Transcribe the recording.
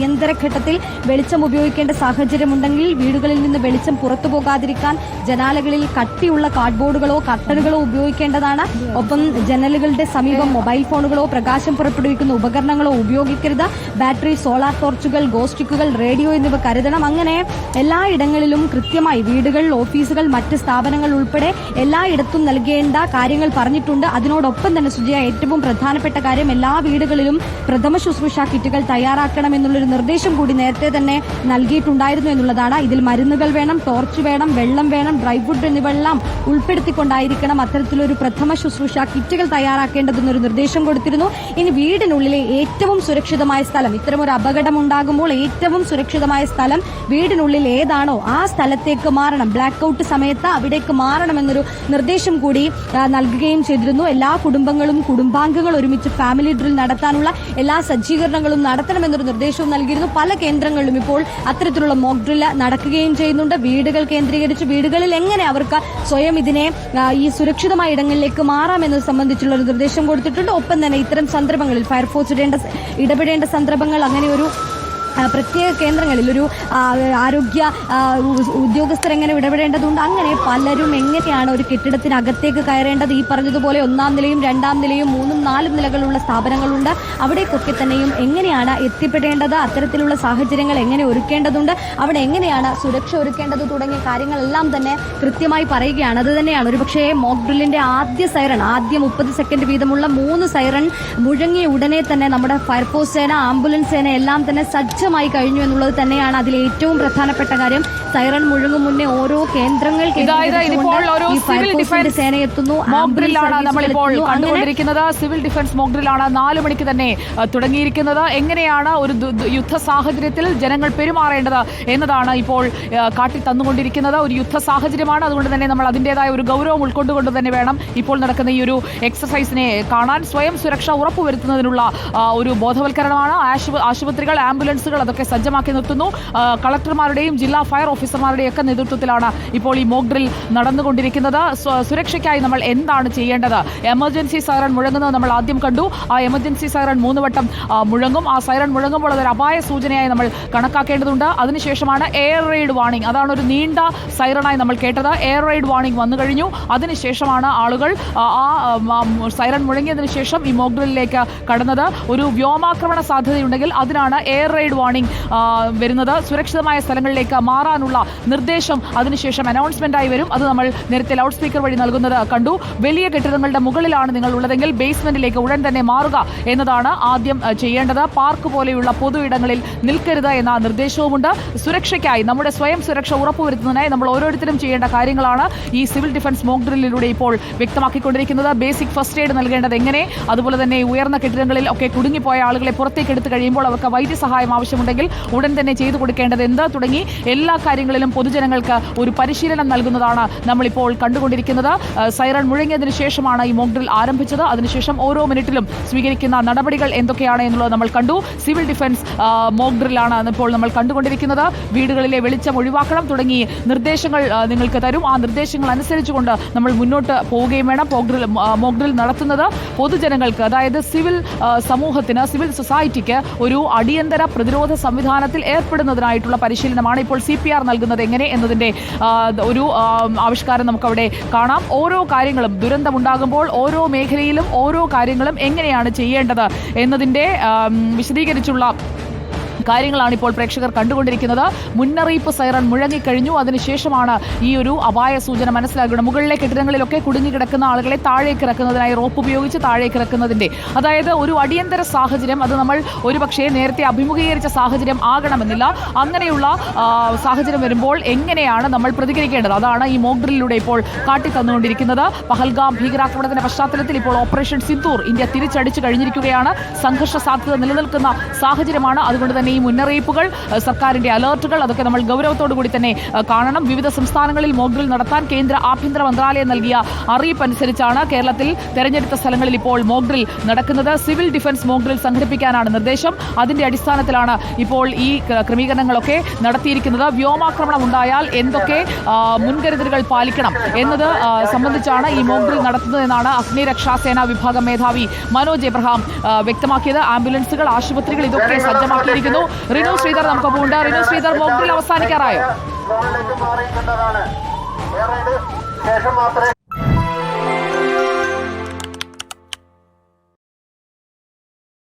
അടിയന്തര ഘട്ടത്തിൽ വെളിച്ചം ഉപയോഗിക്കേണ്ട സാഹചര്യമുണ്ടെങ്കിൽ വീടുകളിൽ നിന്ന് വെളിച്ചം പുറത്തു പോകാതിരിക്കാൻ ജനാലകളിൽ കട്ടിയുള്ള കാർഡ്ബോർഡുകളോ കട്ടറുകളോ ഉപയോഗിക്കേണ്ടതാണ്. ഒപ്പം ജനലുകളുടെ സമീപം മൊബൈൽ ഫോണുകളോ പ്രകാശം പുറപ്പെടുവിക്കുന്ന ഉപകരണങ്ങളോ ഉപയോഗിക്കരുത്. ബാറ്ററി സോളാർ ടോർച്ചുകൾ ഗോസ്റ്റിക്കുകൾ റേഡിയോ എന്നിവ കരുതണം. അങ്ങനെ എല്ലായിടങ്ങളിലും കൃത്യമായി വീടുകൾ ഓഫീസുകൾ മറ്റ് സ്ഥാപനങ്ങൾ ഉൾപ്പെടെ എല്ലായിടത്തും നൽകേണ്ട കാര്യങ്ങൾ പറഞ്ഞിട്ടുണ്ട്. അതിനോടൊപ്പം തന്നെ സുജയ ഏറ്റവും പ്രധാനപ്പെട്ട കാര്യം എല്ലാ വീടുകളിലും പ്രഥമ ശുശ്രൂഷ കിറ്റുകൾ തയ്യാറാക്കണം എന്നുള്ളൊരു നിർദ്ദേശം കൂടി നേരത്തെ തന്നെ നൽകിയിട്ടുണ്ടായിരുന്നു എന്നുള്ളതാണ്. ഇതിൽ മരുന്നുകൾ വേണം ടോർച്ച് വേണം വെള്ളം വേണം ഡ്രൈ ഫുഡ് എന്നിവയെല്ലാം ഉൾപ്പെടുത്തിക്കൊണ്ടായിരിക്കണം അത്തരത്തിലൊരു പ്രഥമ ശുശ്രൂഷ കിറ്റുകൾ തയ്യാറാക്കേണ്ടതെന്നൊരു നിർദ്ദേശം കൊടുത്തിരുന്നു. ഇനി വീടിനുള്ളിലെ ഏറ്റവും സുരക്ഷിതമായ സ്ഥലം ഇത്തരമൊരു അപകടം ഉണ്ടാകുമ്പോൾ ഏറ്റവും സുരക്ഷിതമായ സ്ഥലം വീടിനുള്ളിൽ ഏതാണോ ആ സ്ഥലത്തേക്ക് മാറണം. ബ്ലാക്ക് ഔട്ട് സമയത്ത് അവിടേക്ക് മാറണമെന്നൊരു നിർദ്ദേശം കൂടി നൽകുകയും ചെയ്തിരുന്നു. എല്ലാ കുടുംബങ്ങളും കുടുംബാംഗങ്ങൾ ഒരുമിച്ച് ഫാമിലി ഡ്രിൽ നടത്താനുള്ള എല്ലാ സജ്ജീകരണങ്ങളും നടത്തണമെന്നൊരു നിർദ്ദേശവും നൽകിയിരുന്നു. പല കേന്ദ്രങ്ങളിലും ഇപ്പോൾ അത്തരത്തിലുള്ള മോക്ക് ഡ്രിൽ നടക്കുകയും ചെയ്യുന്നുണ്ട്. വീടുകൾ കേന്ദ്രീകരിച്ച് വീടുകളിൽ എങ്ങനെ അവർക്ക് സ്വയം ഇതിനെ ഈ സുരക്ഷിതമായ ഇടങ്ങളിലേക്ക് മാറാമെന്നത് സംബന്ധിച്ചുള്ള ഒരു നിർദ്ദേശം കൊടുത്തിട്ടുണ്ട്. ഒപ്പം തന്നെ ഇത്തരം സന്ദർഭങ്ങളിൽ ഫയർഫോഴ്സ് ഇടേണ്ട ഇടപെടേണ്ട സന്ദർഭങ്ങൾ അങ്ങനെ ഒരു പ്രത്യേക കേന്ദ്രങ്ങളിൽ ഒരു ആരോഗ്യ ഉദ്യോഗസ്ഥർ എങ്ങനെ ഇടപെടേണ്ടതുണ്ട്? അങ്ങനെ പലരും എങ്ങനെയാണ് ഒരു കെട്ടിടത്തിനകത്തേക്ക് കയറേണ്ടത്? ഈ പറഞ്ഞതുപോലെ ഒന്നാം നിലയും രണ്ടാം നിലയും മൂന്നും നാലും നിലകളുള്ള സ്ഥാപനങ്ങളുണ്ട്. അവിടേക്കൊക്കെ തന്നെയും എങ്ങനെയാണ് എത്തിപ്പെടേണ്ടത്? അത്തരത്തിലുള്ള സാഹചര്യങ്ങൾ എങ്ങനെ ഒരുക്കേണ്ടതുണ്ട്? അവിടെ എങ്ങനെയാണ് സുരക്ഷ ഒരുക്കേണ്ടത് തുടങ്ങിയ കാര്യങ്ങളെല്ലാം തന്നെ കൃത്യമായി പറയുകയാണ്. അത് തന്നെയാണ്. ഒരു പക്ഷേ മോക്ക് ഡ്രില്ലിന്റെ ആദ്യ സൈറൺ ആദ്യ മുപ്പത് സെക്കൻഡ് വീതമുള്ള മൂന്ന് സൈറൺ മുഴങ്ങിയ ഉടനെ തന്നെ നമ്മുടെ ഫയർഫോഴ്സ് സേന ആംബുലൻസ് സേന എല്ലാം തന്നെ സജ്ജമായി കഴിഞ്ഞു എന്നുള്ളത് തന്നെയാണ് അതിൽ ഏറ്റവും പ്രധാനപ്പെട്ട കാര്യം. സൈറൺ മുഴങ്ങും മുന്നേ ഓരോ കേന്ദ്രങ്ങൾ മോഗ്രിലാണ് നമ്മളിപ്പോൾ കണ്ടുകൊണ്ടിരിക്കുന്നത്. സിവിൽ ഡിഫൻസ് മോക്ക് ഡ്രില്ലാണ് നാല് മണിക്ക് തന്നെ തുടങ്ങിയിരിക്കുന്നത്. എങ്ങനെയാണ് ഒരു യുദ്ധ സാഹചര്യത്തിൽ ജനങ്ങൾ പെരുമാറേണ്ടത് എന്നതാണ് ഇപ്പോൾ കാട്ടി തന്നുകൊണ്ടിരിക്കുന്നത്. ഒരു യുദ്ധ സാഹചര്യമാണ്. അതുകൊണ്ട് തന്നെ നമ്മൾ അതിന്റെതായ ഒരു ഗൗരവം ഉൾക്കൊണ്ടുകൊണ്ട് തന്നെ വേണം ഇപ്പോൾ നടക്കുന്ന ഈ ഒരു എക്സസൈസിനെ കാണാൻ. സ്വയം സുരക്ഷ ഉറപ്പുവരുത്തുന്നതിനുള്ള ഒരു ബോധവൽക്കരണമാണ്. ആശുപ- ആശുപത്രികൾ ആംബുലൻസുകൾ അതൊക്കെ സജ്ജമാക്കി നിർത്തുന്നു. കളക്ടർമാരുടെയും ജില്ലാ ഫയർ ഓഫീസർമാരുടെയും ഒക്കെ നേതൃത്വത്തിലാണ് ഇപ്പോൾ ഈ മോക് ഡ്രിൽ നടന്നുകൊണ്ടിരിക്കുന്നത്. സുരക്ഷയ്ക്കായി നമ്മൾ എന്താണ് ചെയ്യേണ്ടത്? എമർജൻസി സൈറൺ മുഴങ്ങുന്നത് നമ്മൾ ആദ്യം കണ്ടു. ആ എമർജൻസി സൈറൺ മൂന്ന് വട്ടം മുഴങ്ങും. ആ സൈറൺ മുഴങ്ങുമ്പോൾ അതൊരു അപായ സൂചനയായി നമ്മൾ കണക്കാക്കേണ്ടതുണ്ട്. അതിനുശേഷമാണ് എയർ റെയ്ഡ് വാണിംഗ്. അതാണ് ഒരു നീണ്ട സൈറണായി നമ്മൾ കേട്ടത്. എയർ റെയ്ഡ് വാണിംഗ് വന്നു കഴിഞ്ഞു. അതിനുശേഷമാണ് ആളുകൾ ആ, സൈറൺ മുഴങ്ങിയതിനു ശേഷം ഈ മോക് ഡ്രില്ലിലേക്ക് കടന്നത്. ഒരു വ്യോമാക്രമണ സാധ്യതയുണ്ടെങ്കിൽ അതിനാണ് എയർ റെയ്ഡ് വാണിംഗ് ആ, വരുന്നത്. സുരക്ഷിതമായ സ്ഥലങ്ങളിലേക്ക് മാറാനുള്ള നിർദ്ദേശം അതിനുശേഷം അനൗൺസ്മെന്റായി വരും. അത് നമ്മൾ നേരത്തെ ലൗഡ് സ്പീക്കർ വഴി നൽകുന്നത് കണ്ടു. വലിയ കെട്ടിടങ്ങളുടെ മുകളിലാണ് നിങ്ങൾ ഉള്ളതെങ്കിൽ ബേസ്മെന്റിലേക്ക് ഉടൻ തന്നെ മാറുക എന്നതാണ് ആദ്യം ചെയ്യേണ്ടത്. പാർക്ക് പോലെയുള്ള പൊതു ഇടങ്ങളിൽ നിൽക്കരുത് എന്ന നിർദ്ദേശവുമുണ്ട്. സുരക്ഷയ്ക്കായി നമ്മുടെ സ്വയം സുരക്ഷ ഉറപ്പുവരുത്തുന്നതിനായി നമ്മൾ ഓരോരുത്തരും ചെയ്യേണ്ട കാര്യങ്ങളാണ് ഈ സിവിൽ ഡിഫൻസ് മോക്ക് ഡ്രില്ലിലൂടെ ഇപ്പോൾ വ്യക്തമാക്കിക്കൊണ്ടിരിക്കുന്നത്. ബേസിക് ഫസ്റ്റ് എയ്ഡ് നൽകേണ്ടത് എങ്ങനെ? അതുപോലെ തന്നെ ഉയർന്ന കെട്ടിടങ്ങളിൽ ഒക്കെ കുടുങ്ങിപ്പോയ ആളുകളെ പുറത്തേക്ക് എടുത്തു കഴിയുമ്പോൾ അവർക്ക് വൈദ്യസഹായം ആവശ്യമുണ്ടെങ്കിൽ ഉടൻ തന്നെ ചെയ്തു കൊടുക്കേണ്ടത് എന്താ തുടങ്ങി എല്ലാ കാര്യങ്ങളിലും പൊതുജനങ്ങൾക്ക് ഒരു പരിശീലനം നൽകുന്നതാണ് നമ്മളിപ്പോൾ കണ്ടുകൊണ്ടിരിക്കുന്നത്. സൈറൺ മുഴങ്ങിയതിനു ശേഷമാണ് ഈ മോക്ഡ്രിൽ ആരംഭിച്ചത്. അതിനുശേഷം ഓരോ മിനിറ്റിലും സ്വീകരിക്കുന്ന നടപടികൾ എന്തൊക്കെയാണ് എന്നുള്ളത് നമ്മൾ കണ്ടു. സിവിൽ ഡിഫൻസ് മോക്ഡ്രിലാണ് ഇപ്പോൾ നമ്മൾ കണ്ടുകൊണ്ടിരിക്കുന്നത്. വീടുകളിലെ വെളിച്ചം ഒഴിവാക്കണം തുടങ്ങി നിർദ്ദേശങ്ങൾ നിങ്ങൾക്ക് തരും. ആ നിർദ്ദേശങ്ങൾ അനുസരിച്ചുകൊണ്ട് നമ്മൾ മുന്നോട്ട് പോവുകയും വേണം മോക്ക് ഡ്രിൽ ആ, മോക്ക് ഡ്രിൽ നടത്തുന്നത്. പൊതുജനങ്ങൾക്ക് അതായത് സിവിൽ സമൂഹത്തിന് സിവിൽ സൊസൈറ്റിക്ക് ഒരു അടിയന്തര പ്രതിരോധ സംവിധാനത്തിൽ ഏർപ്പെടുന്നതിനായിട്ടുള്ള പരിശീലനമാണ് ഇപ്പോൾ സി പി ആർ നൽകുന്നത് എങ്ങനെ എന്നതിന്റെ ഒരു ആവിഷ്കാരം നമുക്കവിടെ കാണാം. ഓരോ കാര്യങ്ങളും ദുരന്തമുണ്ടാകുമ്പോൾ ഓരോ മേഖലയിലും ഓരോ കാര്യങ്ങളും എങ്ങനെയാണ് ചെയ്യേണ്ടത് എന്നതിന്റെ വിശദീകരിച്ചുള്ള കാര്യങ്ങളാണ് ഇപ്പോൾ പ്രേക്ഷകർ കണ്ടുകൊണ്ടിരിക്കുന്നത്. മുന്നറിയിപ്പ് സൈറൺ മുഴങ്ങിക്കഴിഞ്ഞു. അതിനുശേഷമാണ് ഈ ഒരു അപായ സൂചന മനസ്സിലാക്കുന്നത് മുകളിലെ കെട്ടിടങ്ങളിലൊക്കെ കുടുങ്ങിക്കിടക്കുന്ന ആളുകളെ താഴേക്ക് ഇറക്കുന്നതിനായി റോപ്പ് ഉപയോഗിച്ച് താഴേക്ക് ഇറക്കുന്നതിന്റെ അതായത് ഒരു അടിയന്തര സാഹചര്യം. അത് നമ്മൾ ഒരുപക്ഷേ നേരത്തെ അഭിമുഖീകരിച്ച സാഹചര്യം ആകണമെന്നില്ല. അങ്ങനെയുള്ള സാഹചര്യം വരുമ്പോൾ എങ്ങനെയാണ് നമ്മൾ പ്രതികരിക്കേണ്ടത്? അതാണ് ഈ മോക്ക് ഡ്രില്ലിലൂടെ ഇപ്പോൾ കാട്ടിത്തന്നുകൊണ്ടിരിക്കുന്നത്. പഹൽഗാം ഭീകരാക്രമണത്തിന്റെ പശ്ചാത്തലത്തിൽ ഇപ്പോൾ ഓപ്പറേഷൻ സിന്ദൂർ ഇന്ത്യ തിരിച്ചടിച്ചു കഴിഞ്ഞിരിക്കുകയാണ്. സംഘർഷ സാധ്യത നിലനിൽക്കുന്ന സാഹചര്യമാണ്. അതുകൊണ്ട് തന്നെ ഈ മുന്നറിയിപ്പുകൾ സർക്കാരിന്റെ അലേർട്ടുകൾ അതൊക്കെ നമ്മൾ ഗൗരവത്തോടു കൂടി തന്നെ കാണണം. വിവിധ സംസ്ഥാനങ്ങളിൽ മോക് ഡ്രിൽ നടത്താൻ കേന്ദ്ര ആഭ്യന്തര മന്ത്രാലയം നൽകിയ അറിയിപ്പ് അനുസരിച്ചാണ് കേരളത്തിൽ തെരഞ്ഞെടുത്ത സ്ഥലങ്ങളിൽ ഇപ്പോൾ മോക് ഡ്രിൽ നടക്കുന്നത്. സിവിൽ ഡിഫൻസ് മോക് ഡ്രിൽ സംഘടിപ്പിക്കാനാണ് നിർദ്ദേശം. അതിന്റെ അടിസ്ഥാനത്തിലാണ് ഇപ്പോൾ ഈ ക്ര- ക്രമീകരണങ്ങളൊക്കെ നടത്തിയിരിക്കുന്നത്. വ്യോമാക്രമണം ഉണ്ടായാൽ എന്തൊക്കെ മുൻകരുതലുകൾ പാലിക്കണം എന്നത് സംബന്ധിച്ചാണ് ഈ മോക് ഡ്രിൽ നടത്തുന്നതെന്നാണ് അഗ്നിരക്ഷാസേന വിഭാഗം മേധാവി മനോജ് എബ്രഹാം വ്യക്തമാക്കിയത്. ആംബുലൻസുകൾ ആശുപത്രികൾ ഇതൊക്കെ സജ്ജമാക്കിയിരിക്കുന്നു. ചെയ്യുന്നു റിനു ശ്രീധർ നമുക്കൊപ്പം ഉണ്ട് റിനു ശ്രീധർ മോക്ഡ്രിൽ അവസാനിക്കാറായോ? ശേഷം മാത്രമേ